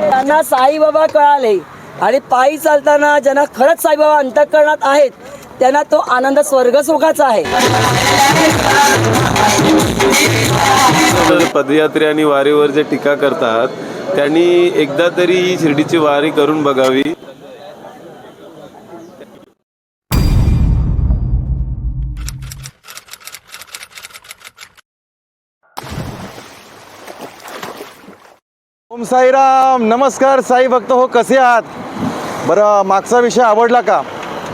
त्यांना साईबाबा कळाले. आणि पायी चालताना ज्यांना खरंच साईबाबा अंतकरणात आहेत त्यांना तो आनंद स्वर्गसुखाचा आहे. पदयात्री आणि वारीवर जे टीका करतात त्यांनी एकदा तरी ही शिर्डीची वारी करून बघावी. साईराम नमस्कार साई भक्त हो कसे आहात? बरं मागचा विषय आवडला का?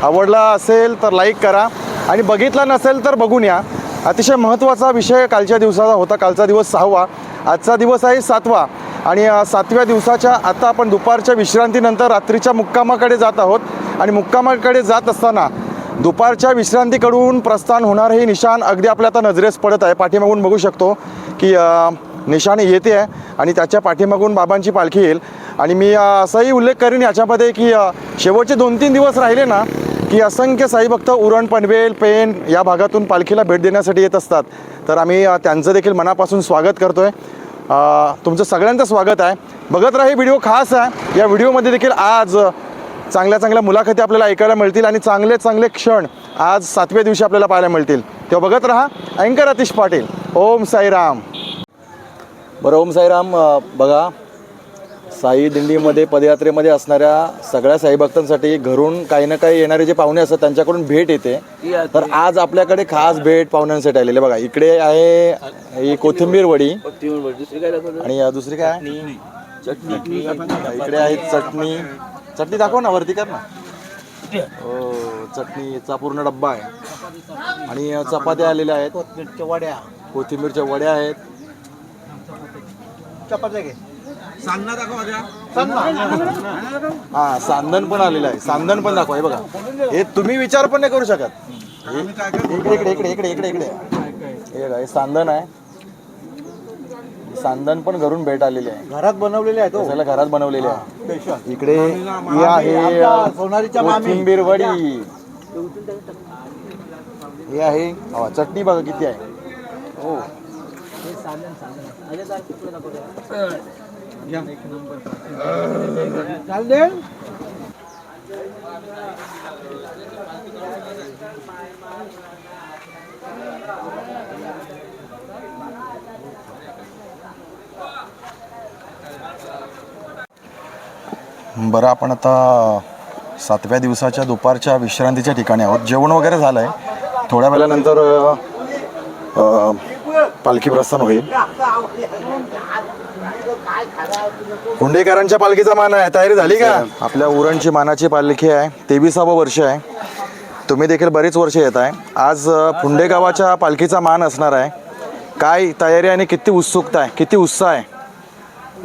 आवडला असेल तर लाईक करा. आणि बघितला नसेल तर बघून या. अतिशय महत्त्वाचा विषय कालच्या दिवसाचा होता. कालचा दिवस सहावा. आजचा दिवस आहे सातवा. आणि सातव्या दिवसाच्या आता आपण दुपारच्या विश्रांतीनंतर रात्रीच्या मुक्कामाकडे जात आहोत. आणि मुक्कामाकडे जात असताना दुपारच्या विश्रांतीकडून प्रस्थान होणार हे निशाण अगदी आपल्या आता नजरेस पडत आहे. पाठीमागून बघू शकतो की निशाणी येते आहे आणि त्याच्या पाठीमागून बाबांची पालखी येईल. आणि मी असाही उल्लेख करेन याच्यामध्ये की शेवटचे दोन तीन दिवस राहिले ना की असंख्य साईभक्त उरण पनवेल पेन या भागातून पालखीला भेट देण्यासाठी येत असतात. तर आम्ही त्यांचं देखील मनापासून स्वागत करतो आहे तुमचं सगळ्यांचं स्वागत आहे. बघत राहा व्हिडिओ खास आहे. या व्हिडिओमध्ये देखील आज चांगल्या चांगल्या मुलाखती आपल्याला ऐकायला मिळतील आणि चांगले चांगले क्षण आज सातव्या दिवशी आपल्याला पाहायला मिळतील. तेव्हा बघत राहा अँकर अतिश पाटील. ओम साईराम. बरं ओम साईराम बघा साई दिंडीमध्ये पदयात्रेमध्ये असणाऱ्या सगळ्या साईभक्तांसाठी घरून काही ना काही येणारे जे पाहुणे असतात त्यांच्याकडून भेट येते. तर आज आपल्याकडे खास भेट पाहुण्यांसाठी आलेले बघा इकडे आहे ही कोथिंबीर वडी. आणि दुसरी काय? चटणी. इकडे आहे चटणी. चटणी दाखव ना वरती कर ना. हो चटणीचा पूर्ण डब्बा आहे. आणि चपात्या आलेल्या आहेत. वड्या. कोथिंबीरच्या वड्या आहेत. हा सांदन पण आलेलं आहे. सांदन पण दाखवा. हे बघा. हे तुम्ही विचार पण नाही करू शकत. हे- इकडे इकडे इकडे इकडे इकडे इकडे. हे बघा, हे सांदन आहे. सांदन पण घरून भेट आलेली आहे. घरात बनवलेले आहेत हो. त्याला घरात बनवलेली आहे? इकडे हे आहे अ, सोनारीच्या मामी. कोथिंबीर वडी. हे आहे. अ, चटणी बघा किती आहे. हो. चालेल बरं आपण आता सातव्या दिवसाच्या दुपारच्या विश्रांतीच्या ठिकाणी आहोत. जेवण वगैरे झालं आहे थोड्या वेळानंतर पालखी प्रस्थान होईल. हुंडेकरांच्या पालखीचा मान आहे. तयारी झाली का? आपल्या उरणची मानाची पालखी आहे. तेविसावं वर्ष आहे. तुम्ही देखील बरीच वर्ष येत आहे. आज फुंडे गावाच्या पालखीचा मान असणार आहे. काय तयारी आणि किती उत्सुकता आहे? किती उत्साह आहे?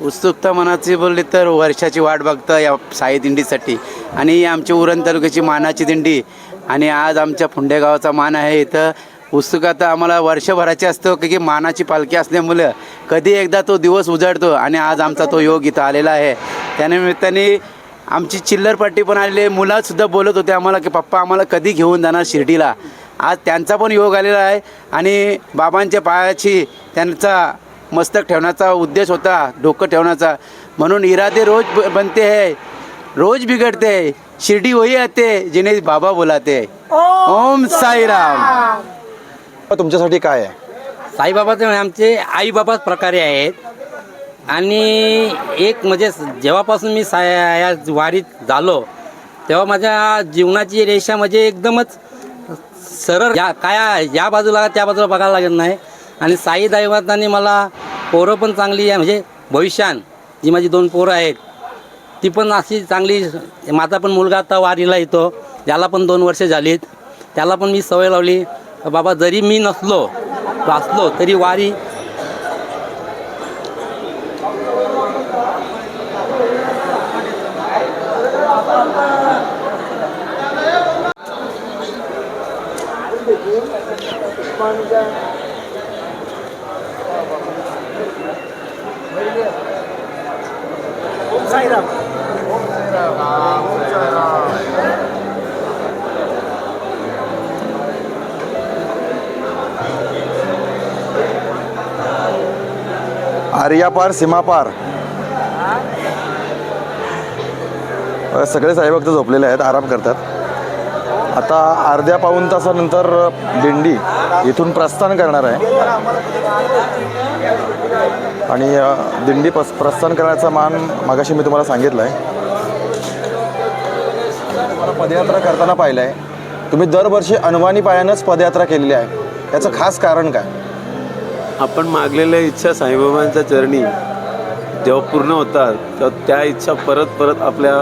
उत्सुकता मनाची बोलली तर वर्षाची वाट बघतं या साई दिंडीसाठी. आणि ही आमची उरण तालुक्याची मानाची दिंडी. आणि आज आमच्या फुंडे गावाचा मान आहे इथं. उत्सुकता आम्हाला वर्षभराची असतो की की मानाची पालखी असल्यामुळं कधी एकदा तो दिवस उजाडतो आणि आज आमचा तो योग इथं आलेला आहे. त्यानिमित्ताने आमची चिल्लर पट्टी पण आलेली आहे. मुलासुद्धा बोलत होते आम्हाला की पप्पा आम्हाला कधी घेऊन जाणार शिर्डीला? आज त्यांचा पण योग आलेला आहे आणि बाबांच्या पायाची त्यांचा मस्तक ठेवण्याचा उद्देश होता डोकं ठेवण्याचा. म्हणून इरादे रोज ब- बनते है रोज बिघडते है शिर्डी वही आते जिन्हें बाबा बुलाते. ओम साईराम. तुमच्यासाठी काय आहे? साईबाबाचे म्हणजे आमचे आईबाबाच प्रकारे आहेत. आणि एक म्हणजे जेव्हापासून मी सा या वारीत झालो तेव्हा माझ्या जीवनाची रेषा म्हणजे एकदमच सरळ. या काय या बाजूला त्या बाजूला बघायला लागत नाही. आणि साई दैवतांनी मला पोरं पण चांगली आहे म्हणजे भविष्यान जी माझी दोन पोरं आहेत ती पण अशी चांगली माझा पण मुलगा आता वारीला येतो त्याला पण दोन वर्ष झालीत त्याला पण मी सवय लावली. बाबा जरी मी नसलो वाचलो तरी वारी आर्यापार सीमापार. अ, सगळे साईभक्त झोपलेले आहेत आराम करतात. आता अर्ध्या पाऊण तासानंतर दिंडी इथून प्रस्थान करणार आहे. आणि दिंडी पस प्रस्थान करण्याचा मान मागाशी मी तुम्हाला सांगितलं आहे पदयात्रा करताना पाहिलं आहे तुम्ही दरवर्षी अनवाणी पायानंच पदयात्रा केलेली आहे. याचं खास कारण काय? आपण मागलेल्या इच्छा साईबाबांच्या चरणी जेव्हा पूर्ण होतात तेव्हा त्या इच्छा परत परत आपल्या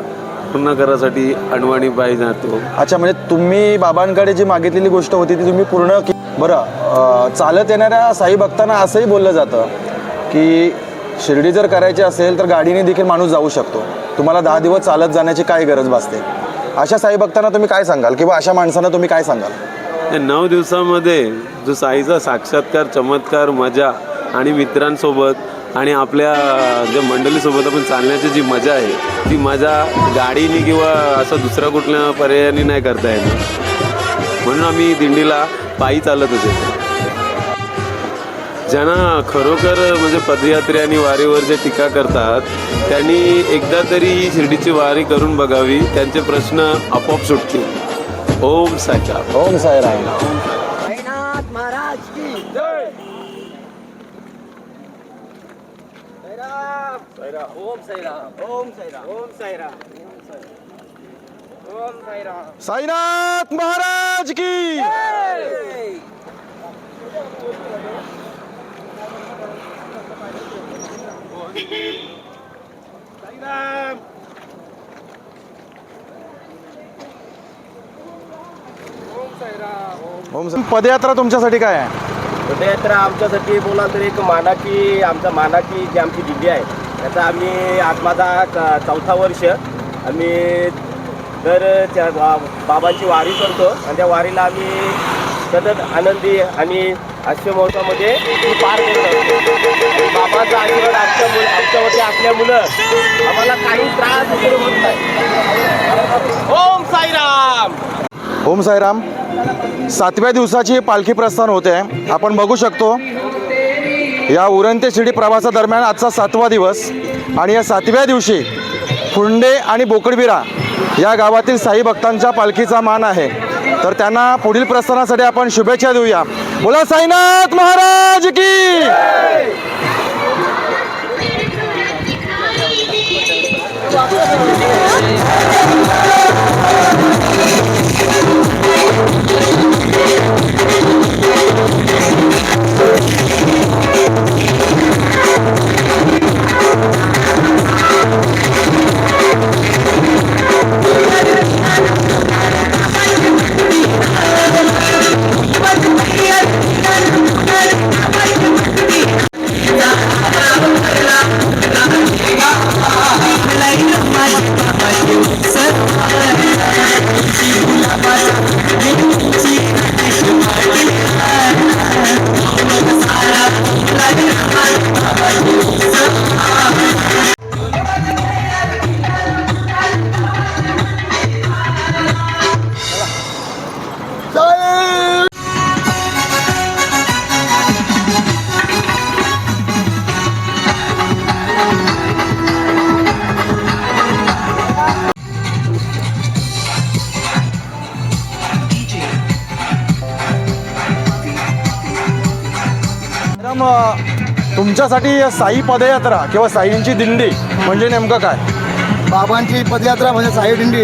पूर्ण करासाठी अडवाणी बाई जातो. अच्छा म्हणजे तुम्ही बाबांकडे जी मागितलेली गोष्ट होती ती तुम्ही पूर्ण के बरं अ, चालत येणाऱ्या साई भक्तांना असंही बोललं जातं की शिर्डी जर करायची असेल तर गाडीने देखील माणूस जाऊ शकतो. तुम्हाला दहा दिवस चालत जाण्याची काय गरज भासते? अशा साई भक्तांना तुम्ही काय सांगाल? किंवा अशा माणसांना तुम्ही काय सांगाल? या नऊ दिवसामध्ये जो साईचा साक्षात्कार चमत्कार मजा आणि मित्रांसोबत आणि आपल्या ज्या मंडळीसोबत आपण चालण्याची जी मजा आहे ती मजा गाडीने किंवा असं दुसऱ्या कुठल्या पर्यायाने नाही करता येणार म्हणून आम्ही दिंडीला पायी चालत होते. ज्यांना खरोखर म्हणजे पदयात्रे आणि वारीवर जे टीका करतात त्यांनी एकदा तरी ही शिर्डीची वारी करून बघावी त्यांचे प्रश्न आपोआप सुटतील. ओम साईराम ओम साईराम. साईनाथ महाराज की साईनाथ महाराज की ओम साई- पदयात्रा तुमच्यासाठी काय आहे? पदयात्रा आमच्यासाठी बोलाल तर एक मानाकी आमचा मानाकी जी आमची दिल्ली आहे त्याचा आम्ही आज माझा चौथा वर्ष. आम्ही दर त्या बा- बाबांची वारी करतो. आणि त्या वारीला आम्ही सतत आनंदी आणि हास्य महोत्सवामध्ये ती पार करतो. आणि बाबांचा आशीर्वाद आमच्या मुलं आमच्यावरती असल्यामुळं आम्हाला काही त्रास वगैरे होत नाही. ओम साईराम! ओम साईराम. सातव्या दिवसाची पालखी प्रस्थान होते. आहे आपण बघू शकतो या उरण ते शिर्डी प्रवासादरम्यान आजचा सातवा दिवस आणि या सातव्या दिवशी फुंडे आणि बोकडबिरा या गावातील साई भक्तांच्या पालखीचा मान आहे. तर त्यांना पुढील प्रस्थानासाठी आपण शुभेच्छा देऊया. बोला साईनाथ महाराज की तुमच्यासाठी साई पदयात्रा किंवा साईंची दिंडी म्हणजे नेमकं काय? बाबांची पदयात्रा म्हणजे साई दिंडी.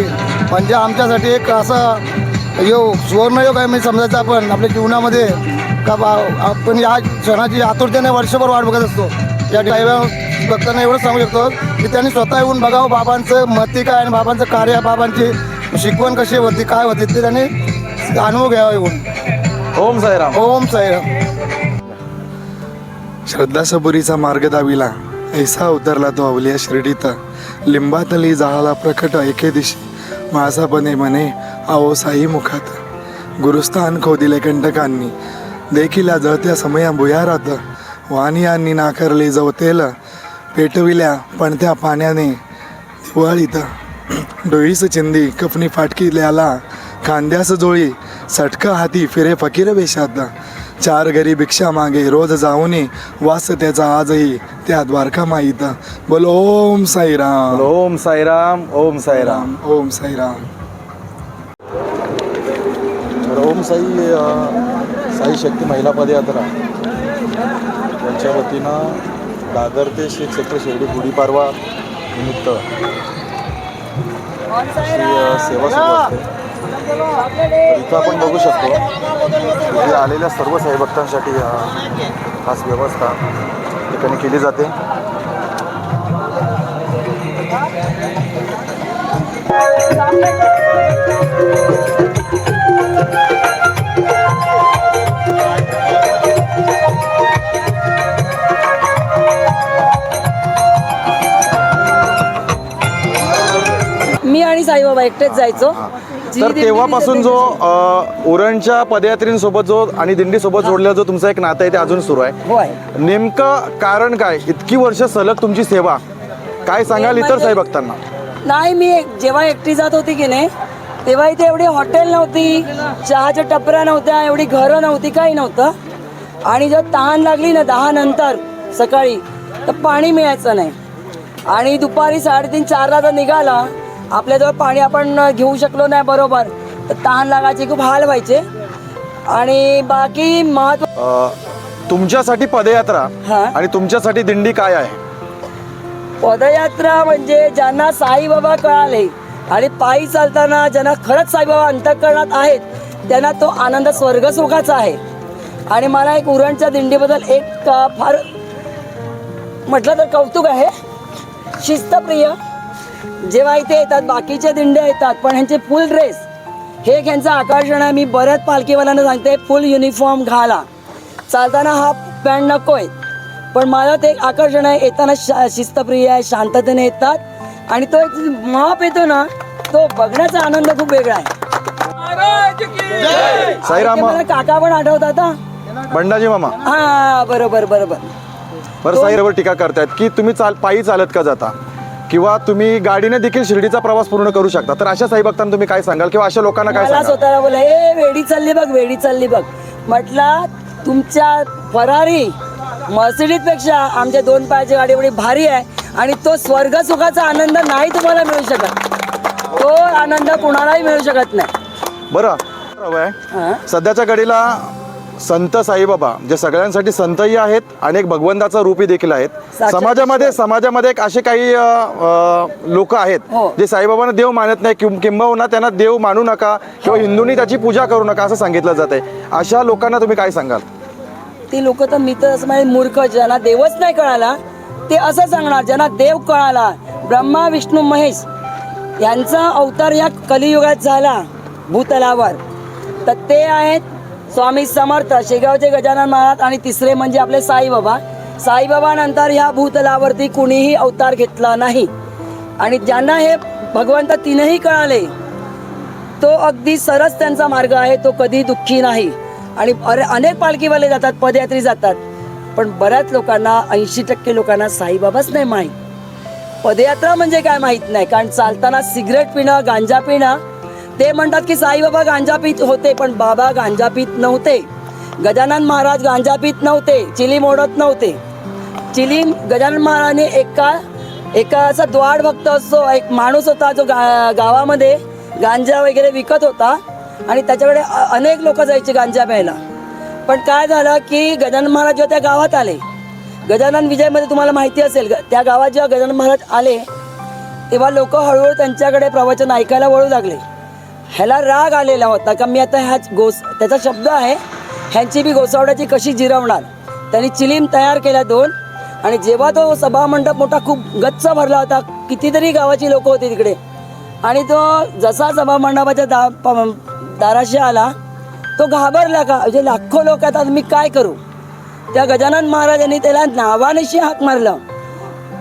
म्हणजे आमच्यासाठी एक असं योग सुवर्णयोग आहे मी समजायचं आपण आपल्या जीवनामध्ये. का बा आपण या क्षणाची आतुरतेने वर्षभर वाट बघत असतो. या ड्रायव्हर भक्तांना एवढं सांगू शकतो की त्यांनी स्वतः येऊन बघावं बाबांचं महती काय आणि बाबांचं कार्य बाबांची शिकवण कशी होती काय होती ते त्यांनी अनुभव घ्यावा येऊन. ओम साईराम. ओम साईराम. श्रद्धा सबुरीचा मार्ग दाविला. ऐसा उतरला तो अवलिया शिर्डीत. लिंबातली जाळाला प्रकट एके दिशी. माझापणे मने आओ साई मुखात. गुरुस्थान खोदिले कंटकांनी. देखील जळत्या समया भुयारात वाणियांनी नाकारले जवतेल पेटविल्या पण त्या पाण्याने दिवाळीत. डोईस चिंदी कफनी फाटकी ल्याला. खांद्यास जोळी. सटका हाती फिरे फकीर वेशात चार घरी भिक्षा मागे रोज जाऊनी वास त्याचा आजही त्या द्वारका माईत बोल ओम साईराम. ओम साईराम ओम साईराम. ओम साईराम. ओम साई साई शक्ती महिला पदयात्रा. यांच्या वतीनं दादर ते श्री क्षेत्र शिर्डी गुढीपाडवा निमित्त सेवा सुरू असते. इथं आपण बघू शकतो. इथे आलेल्या सर्व साईभक्तांसाठी खास व्यवस्था ठिकाणी केली जाते. मी आणि साईबाबा एकटेच जायचो. तर तेव्हापासून जो उरणच्या पदयात्रींसोबत जो आणि दिंडीसोबत जोडलेला जो तुमचा एक नातं आहे ते अजून सुरू आहे. नेमकं कारण काय? इतकी वर्ष सलग तुमची सेवा. काय सांगाल इतर म्हणजे- साईभक्तांना नाही मी एक- जेव्हा एकटी जात होती की नाही तेव्हा इथे एवढी हॉटेल नव्हती चहाच्या टपऱ्या नव्हत्या एवढी घरं नव्हती काही नव्हतं. आणि जर तहान लागली ना दहा नंतर सकाळी तर पाणी मिळायचं नाही. आणि दुपारी साडेतीन चारला जर निघाला आपल्याजवळ पाणी आपण घेऊ शकलो नाही बरोबर. तर तहान लागायची खूप हाल व्हायचे. आणि बाकी महत्त्व तुमच्यासाठी पदयात्रा हा. आणि तुमच्यासाठी दिंडी काय आहे? पदयात्रा म्हणजे ज्यांना साईबाबा कळाले आणि पायी चालताना ज्यांना खरंच साईबाबा अंतकरणात आहेत त्यांना तो आनंद स्वर्गसुखाचा आहे. आणि मला एक उरणच्या दिंडीबद्दल एक अ, फार म्हटलं तर कौतुक आहे. शिस्तप्रिय. जेव्हा इथे येतात बाकीच्या दिंड्या येतात पण ह्यांचे फुल ड्रेस हे एक ह्यांचं आकर्षण आहे. मी बऱ्याच पालखीवाल्यांना सांगते फुल युनिफॉर्म घाला. चालताना हाफ पॅन्ट नकोय. पण मला ते एक आकर्षण आहे येताना शा शिस्तप्रिय आहे शांततेने येतात. आणि तो एक माप येतो ना तो बघण्याचा आनंद खूप वेगळा आहे. साईराम काका पण आठवतात हा. बंडाजी मामा. हा बरोबर बरोबर. बरं साईरावर टीका करतायत की तुम्ही चाल पायी चालत का जाता? किंवा तुम्ही गाडीने देखील शिर्डीचा प्रवास पूर्ण करू शकता. तर अशा साईभक्तांना तुम्ही काय सांगाल किंवा अशा लोकांना काय मला सांगाल? स्वतःला बोला ए वेडी चालली बघ वेडी चालली बघ. म्हटलं तुमच्या फरारी मर्सिडीजपेक्षा आमच्या दोन पायाची गाडी एवढी भारी आहे आणि तो स्वर्ग सुखाचा आनंद नाही तुम्हाला मिळू शकत. तो आनंद कुणालाही मिळू शकत नाही. बरं. हा. सध्याच्या घडीला संत साईबाबा जे सगळ्यांसाठी संतही आहेत आणि एक भगवंताचं रूपही देखील आहेत. समाजामध्ये समाजामध्ये एक असे काही लोक आहेत हो. जे साईबाबांना देव मानत नाही किं- किंबहुना त्यांना देव मानू नका किंवा हिंदूंनी त्याची पूजा करू नका असं सांगितलं जात आहे अशा लोकांना तुम्ही काय सांगाल? ती लोक तर मी तर असं म्हणजे मूर्ख ज्यांना देवच नाही कळाला ते असं सांगणार ज्यांना देव कळाला. ब्रह्मा विष्णू महेश यांचा अवतार या कलियुगात झाला भूतलावर. तर ते आहेत स्वामी समर्थ शेगावचे गजानन महाराज आणि तिसरे म्हणजे आपले साईबाबा. साईबाबा नंतर ह्या भूतलावरती कुणीही अवतार घेतला नाही. आणि ज्यांना हे भगवंत तीनही कळाले तो अगदी सरस त्यांचा मार्ग आहे तो कधी दुःखी नाही. आणि अरे अनेक पालखीवाले जातात पदयात्री जातात. पण बऱ्याच लोकांना ऐंशी टक्के लोकांना साईबाबाच नाही माहीत. पदयात्रा म्हणजे काय माहीत नाही कारण चालताना सिगरेट पिणं गांजा पिणं ते म्हणतात की साईबाबा गांजा पीत होते पण बाबा गांजा पीत नव्हते. गजानन महाराज गांजा पीत नव्हते चिलीम ओढत नव्हते. चिलीम गजानन महाराजाने एका एका असा द्वाड भक्त असतो एक माणूस होता जो गा गावामध्ये गांजा वगैरे विकत होता आणि त्याच्याकडे अनेक लोक जायचे गांजा प्यायला. पण काय झालं की गजानन महाराज जेव्हा त्या गावात आले गजानन विजयमध्ये तुम्हाला माहिती असेल ग- त्या गावात जेव्हा गजानन महाराज आले तेव्हा लोक हळूहळू त्यांच्याकडे प्रवचन ऐकायला वळू लागले. ह्याला राग आलेला होता का मी आता ह्याच गोस त्याचा शब्द आहे ह्यांची बी गोसावड्याची कशी जिरवणार त्यांनी चिलीम तयार केल्या दोन आणि जेव्हा तो सभा मंडप मोठा खूप गच्च भरला होता कितीतरी गावाची लोक होती तिकडे. आणि तो जसा सभा मंडपाच्या दा प- दाराशी आला तो घाबरला का? म्हणजे लाखो लोक आहेत आता मी काय करू? त्या गजानन महाराजांनी त्याला नावानेशी हाक मारला.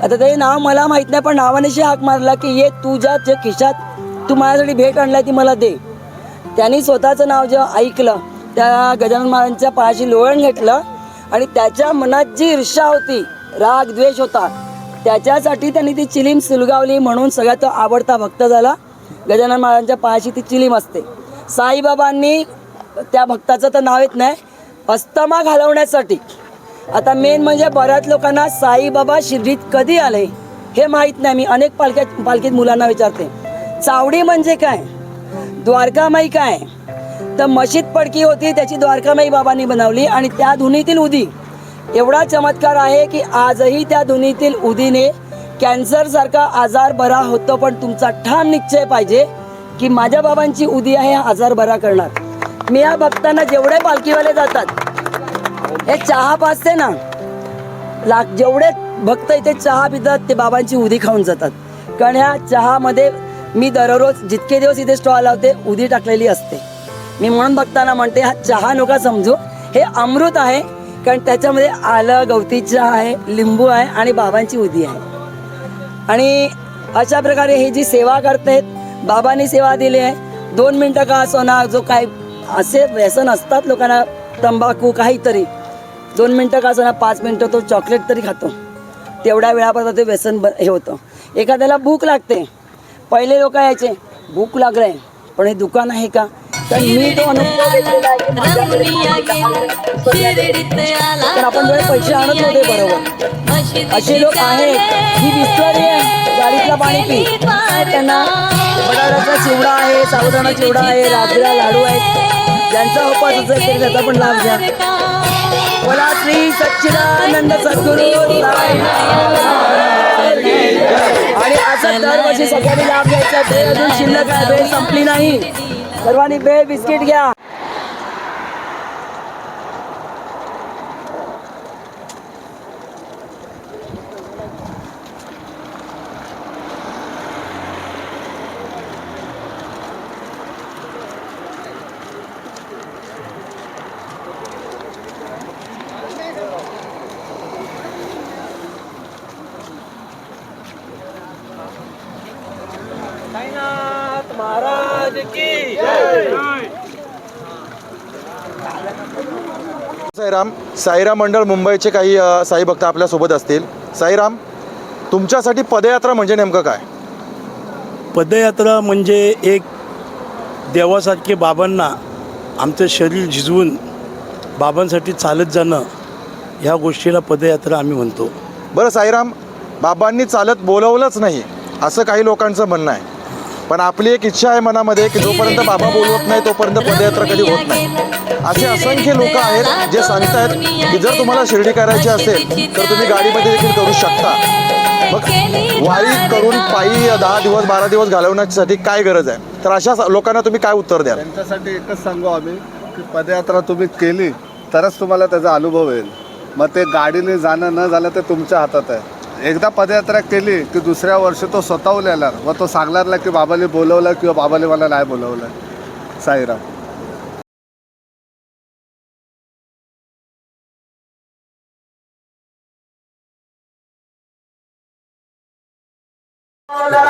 आता ते नाव मला माहीत नाही पण नावानेशी हाक मारला की ये तुझ्या जे खिशात तू माझ्यासाठी भेट आणलाय ती मला दे. त्यांनी स्वतःचं नाव जेव्हा ऐकलं त्या गजानन महाराजांच्या पायाशी लोळण घेतलं आणि त्याच्या मनात जी ईर्षा होती राग द्वेष होता त्याच्यासाठी त्यांनी ती चिलीम सुलगावली म्हणून सगळ्यात आवडता भक्त झाला. गजानन महाराजांच्या पायाशी ती चिलीम असते. साईबाबांनी त्या भक्ताचं तर नाव येत नाही अस्तमा घालवण्यासाठी. आता मेन म्हणजे बऱ्याच लोकांना साईबाबा शिर्डीत कधी आले हे माहीत नाही. मी अनेक पालख्यात पालखीत मुलांना विचारते. चावडी म्हणजे काय? द्वारकामाई काय? तर मशीद पडकी होती त्याची द्वारकामाई बाबांनी बनवली आणि त्या धुनीतील उदी. एवढा चमत्कार आहे की आजही त्या धुनीतील उदीने कॅन्सरसारखा आजार बरा होतो पण तुमचा ठाम निश्चय पाहिजे की माझ्या बाबांची उदी आहे हा आजार बरा करणार. मी या भक्तांना जेवढे पालखीवाले जातात हे चहा पाचते ना लाख जेवढे भक्त इथे चहा पितात ते बाबांची उदी खाऊन जातात. कारण ह्या चहामध्ये मी दररोज जितके दिवस इथे स्टॉल लावते उदी टाकलेली असते. मी म्हणून बघताना म्हणते हा चहा नका समजू. हे अमृत आहे कारण त्याच्यामध्ये आलं गवती चहा आहे लिंबू आहे आणि बाबांची उदी आहे. आणि अशा प्रकारे ही जी सेवा करतायत बाबांनी सेवा दिली आहे. दोन मिनटं का असो ना जो काय असे व्यसन असतात लोकांना तंबाखू काहीतरी. दोन मिनटं का असो ना पाच मिनटं तो चॉकलेट तरी खातो. तेवढ्या वेळापर्यंत ते व्यसन ब हे होतं. एखाद्याला भूक लागते. पहिले लोक यायचे भूक लागलंय पण हे दुकान आहे का? तर मी तो तर आपण पैसे आणत नव्हते बरोबर. असे लोक आहेत ही बिस्लरी आहे गाडीतला पाणी पी. त्यांना बटाट्याचा चिवडा आहे साबुदाणा चिवडा आहे राजगिरा लाडू आहेत. ज्यांचा उपास असेल तरी त्याचा पण लाभ घ्या. बोला श्री सच्चिदानंद सद्गुरु आणि असं दरवर्षी सगळ्यांनी लाभ घ्यायचा भेळ अजून शिल्लक आहे. संपली नाही. सर्वांनी भेळ बिस्किट घ्या. साईराम साईराम मंडळ मुंबईचे काही साई भक्त आपल्यासोबत असतील. साईराम तुमच्यासाठी पदयात्रा म्हणजे नेमकं काय? पदयात्रा म्हणजे एक देवासारखे बाबांना आमचं शरीर झिजवून बाबांसाठी चालत जाणं ह्या गोष्टीला पदयात्रा आम्ही म्हणतो. बरं साईराम बाबांनी चालत बोलवलंच नाही असं काही लोकांचं म्हणणं आहे. पण आपली एक इच्छा आहे मनामध्ये की जोपर्यंत बाबा बोलवत नाही तोपर्यंत पदयात्रा कधी होत नाही. असे असंख्य लोक आहेत जे सांगतायत की जर तुम्हाला शिर्डी करायची असेल तर तुम्ही गाडीमध्ये देखील करू शकता. मग वारी करून पायी दहा दिवस बारा दिवस घालवण्यासाठी काय गरज आहे? तर अशा लोकांना तुम्ही काय उत्तर द्याल? त्यांच्यासाठी एकच सांगू आम्ही की पदयात्रा तुम्ही केली तरच तुम्हाला त्याचा अनुभव येईल. मग ते गाडीने जाणं न झालं ते तुमच्या हातात आहे. एकदा पदयात्रा केली की दुसऱ्या वर्षी तो स्वतःहून येणार व तो सांगणार की बाबाने बोलवलं किंवा बाबाने मला नाही बोलवलं. साईराम. तुझ्या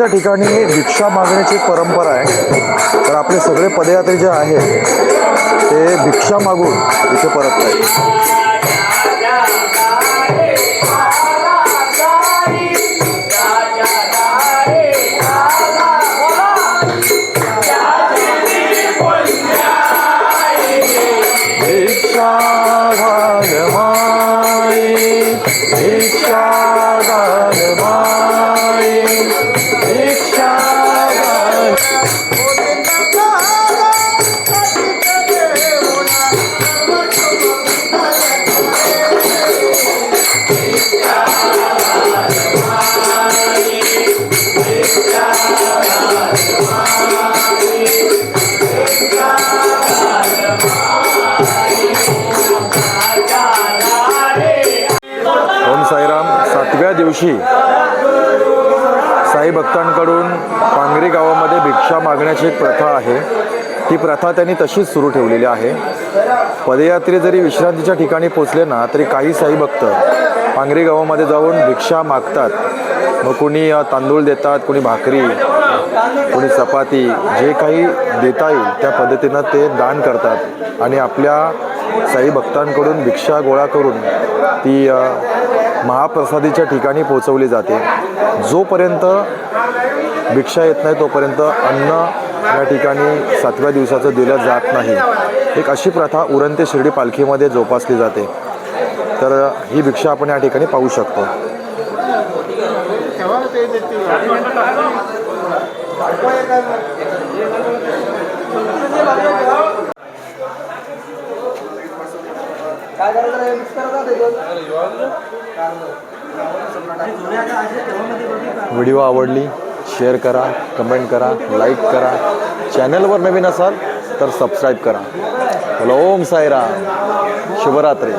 दिवसाच्या ठिकाणी भिक्षा मागण्याची एक परंपरा आहे. तर आपले सगळे पदयात्री जे आहेत ते भिक्षा मागून इथे परत आहेत भक्तांकडून पांगरी गावामध्ये भिक्षा मागण्याची एक प्रथा आहे. ती प्रथा त्यांनी तशीच सुरू ठेवलेली आहे. पदयात्रे जरी विश्रांतीच्या ठिकाणी पोचले ना तरी काही साई भक्त पांगरी गावामध्ये जाऊन भिक्षा मागतात. मग कुणी तांदूळ देतात कुणी भाकरी कोणी चपाती जे काही देता येईल त्या पद्धतीनं ते दान करतात. आणि आपल्या साई भक्तांकडून भिक्षा गोळा करून ती महाप्रसादीच्या ठिकाणी पोचवली जाते. जोपर्यंत भिक्षा येत नाही तोपर्यंत अन्न या ठिकाणी सातव्या दिवसाचं दिलं जात नाही. एक अशी प्रथा उरंते शिर्डी पालखीमध्ये जोपासली जाते. तर ही भिक्षा आपण या ठिकाणी पाहू शकतो. व्हिडिओ आवडली शेअर करा कमेंट करा लाईक करा. चॅनलवर नवीन असाल तर सबस्क्राईब करा. हॅलो ओम सायरा शुभरात्री.